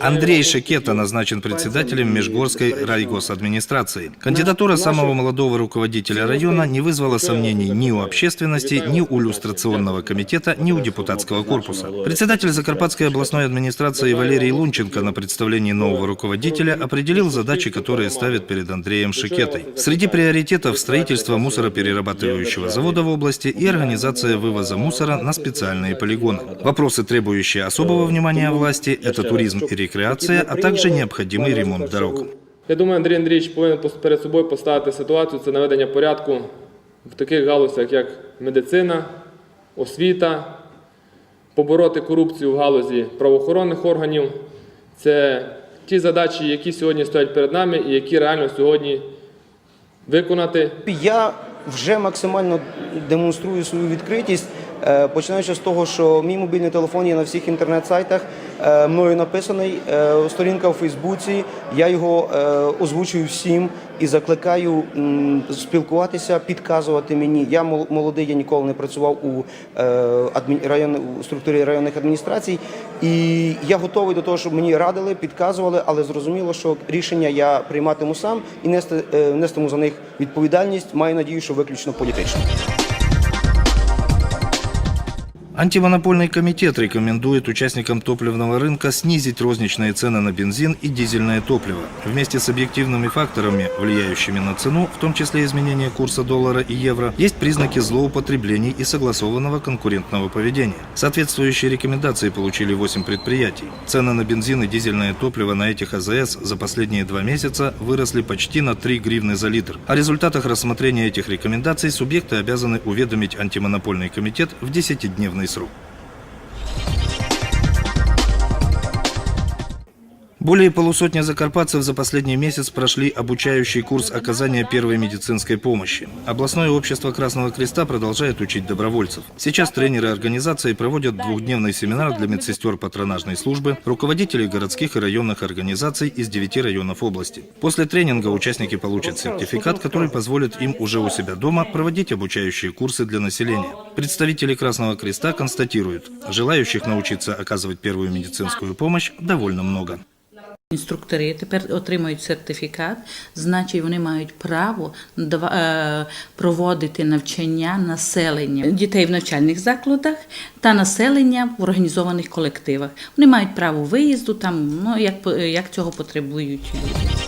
Андрей Шекета назначен председателем Межгорской райгосадминистрации. Кандидатура самого молодого руководителя района не вызвала сомнений ни у общественности, ни у иллюстрационного комитета, ни у депутатского корпуса. Председатель Закарпатской областной администрации Валерий Лунченко на представлении нового руководителя определил задачи, которые ставит перед Андреем Шекетой. Среди приоритетов строительство мусороперерабатывающего завода в области и организация вывоза мусора на специальные полигоны. Вопросы, требующие особого внимания власти, это туризм и рекреация, а также необходимый ремонт дорог. Я думаю, Андрій Андрійович повинен перед собою поставити ситуацію це наведення порядку в таких галузях, як медицина, освіта, побороти корупцію в галузі правоохоронних органів. Це ті задачі, які сьогодні стоять перед нами і які реально сьогодні виконати. Я вже максимально демонструю свою відкритість, починаючи з того, що мій мобільний телефон є на всіх інтернет-сайтах, е, мною написаний, е, сторінка у Фейсбуці. Я його е, озвучую всім і закликаю спілкуватися, підказувати мені. Я мол- молодий, я ніколи не працював у, е, у структурі районних адміністрацій, і я готовий до того, щоб мені радили, підказували, але зрозуміло, що рішення я прийматиму сам і нести, е, нестиму за них відповідальність. Маю надію, що виключно політично. Антимонопольный комитет рекомендует участникам топливного рынка снизить розничные цены на бензин и дизельное топливо. Вместе с объективными факторами, влияющими на цену, в том числе изменение курса доллара и евро, есть признаки злоупотреблений и согласованного конкурентного поведения. Соответствующие рекомендации получили 8 предприятий. Цены на бензин и дизельное топливо на этих АЗС за последние два месяца выросли почти на 3 гривны за литр. О результатах рассмотрения этих рекомендаций субъекты обязаны уведомить антимонопольный комитет в 10-дневный ಹೆಸರು Более полусотни закарпатцев за последний месяц прошли обучающий курс оказания первой медицинской помощи. Областное общество Красного Креста продолжает учить добровольцев. Сейчас тренеры организации проводят двухдневный семинар для медсестер патронажной службы, руководителей городских и районных организаций из девяти районов области. После тренинга участники получат сертификат, который позволит им уже у себя дома проводить обучающие курсы для населения. Представители Красного Креста констатируют, желающих научиться оказывать первую медицинскую помощь довольно много. Інструктори тепер отримують сертифікат, значить вони мають право е, проводити навчання населення дітей в навчальних закладах та населення в організованих колективах. Вони мають право виїзду там, ну як, як цього потребують люди.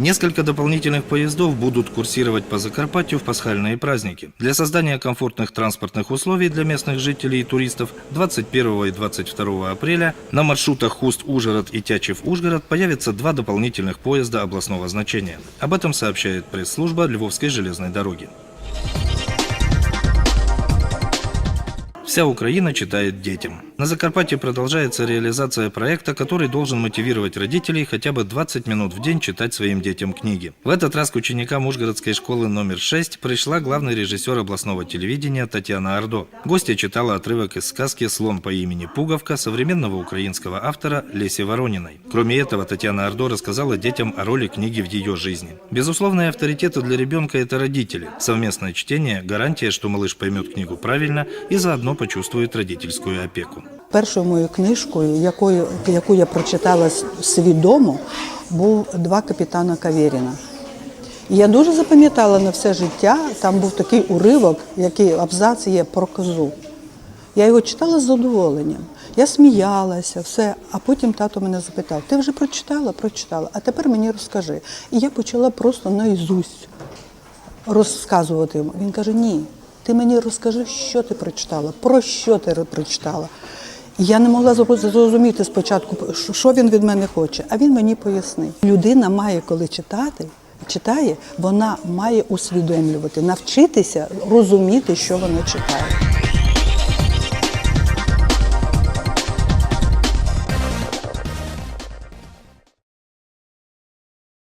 Несколько дополнительных поездов будут курсировать по Закарпатью в пасхальные праздники. Для создания комфортных транспортных условий для местных жителей и туристов 21 и 22 апреля на маршрутах Хуст-Ужгород и Тячев-Ужгород появится два дополнительных поезда областного значения. Об этом сообщает пресс-служба Львовской железной дороги. Вся Украина читает детям. На Закарпатье продолжается реализация проекта, который должен мотивировать родителей хотя бы 20 минут в день читать своим детям книги. В этот раз к ученикам Ужгородской школы номер 6 пришла главный режиссер областного телевидения Татьяна Ордо. Гостья читала отрывок из сказки «Слон по имени Пуговка» современного украинского автора Леси Ворониной. Кроме этого, Татьяна Ордо рассказала детям о роли книги в ее жизни. Безусловные авторитеты для ребенка – это родители. Совместное чтение – гарантия, что малыш поймет книгу правильно и заодно почувствует родительскую опеку. Першою моєю книжкою, якою, яку я прочитала свідомо, був два капітана Кавєріна. Я дуже запам'ятала на все життя. Там був такий уривок, який абзац є про козу. Я його читала з задоволенням. Я сміялася, все. А потім тато мене запитав: ти вже прочитала? Прочитала. А тепер мені розкажи. І я почала просто наізусть розказувати йому. Він каже: Ні, ти мені розкажи, що ти прочитала, про що ти прочитала. Я не могла зрозуміти спочатку, що- він від мене хоче, а він мені пояснив. Людина має, коли читати, читає, вона має усвідомлювати, навчитися розуміти, що вона читає.